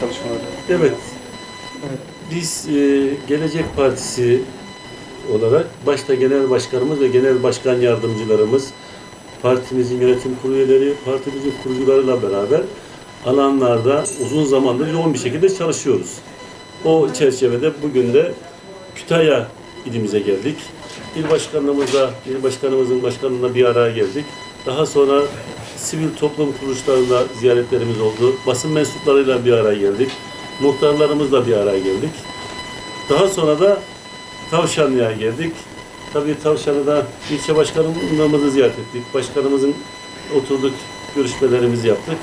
çalışmaları. Evet. Biz e, Gelecek Partisi olarak başta genel başkanımız ve genel başkan yardımcılarımız, partimizin yönetim kurulu üyeleri, partimizin kurucularıyla beraber alanlarda uzun zamandır yoğun bir şekilde çalışıyoruz. O çerçevede bugün de Kütahya ilimize geldik. İl başkanlığımızla, il başkanımızın başkanlığına bir araya geldik. Daha sonra sivil toplum kuruluşlarında ziyaretlerimiz oldu. Basın mensuplarıyla bir araya geldik. Muhtarlarımızla bir araya geldik. Daha sonra da Tavşanlı'ya geldik. Tabii Tavşanlı'da ilçe başkanımızı ziyaret ettik. Başkanımızın oturduk, görüşmelerimizi yaptık.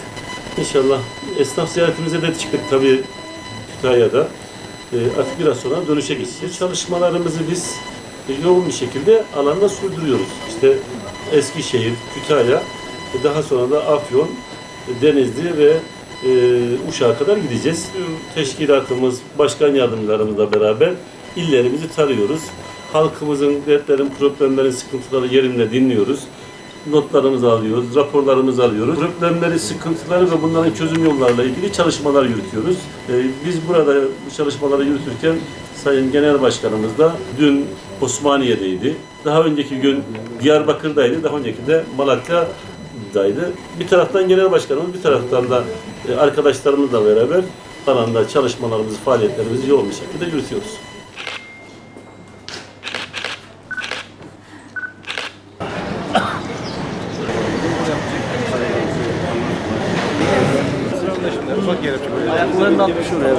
İnşallah esnaf ziyaretimize de çıktık tabii Kütahya'da. Ee, artık biraz sonra dönüşe geçeceğiz. Çalışmalarımızı biz yoğun bir şekilde alanda sürdürüyoruz. İşte Eskişehir, Kütahya, e, daha sonra da Afyon, Denizli ve e, Uşak'a kadar gideceğiz. Teşkilatımız, başkan yardımcılarımızla beraber illerimizi tarıyoruz. Halkımızın dertlerin, problemlerin, sıkıntıları yerinde dinliyoruz. Notlarımızı alıyoruz, raporlarımızı alıyoruz. Problemleri, sıkıntıları ve bunların çözüm yollarıyla ilgili çalışmalar yürütüyoruz. E, biz burada bu çalışmaları yürütürken Sayın Genel Başkanımız da dün Osmaniye'deydi. Daha önceki gün Diyarbakır'daydı. Daha önceki de Malatya'daydı. Bir taraftan Genel Başkanımız, bir taraftan da e, arkadaşlarımızla beraber alanda çalışmalarımızı, faaliyetlerimizi yoğun bir şekilde yürütüyoruz. Ufak yer yapacak. Ayaklarını atmış oraya.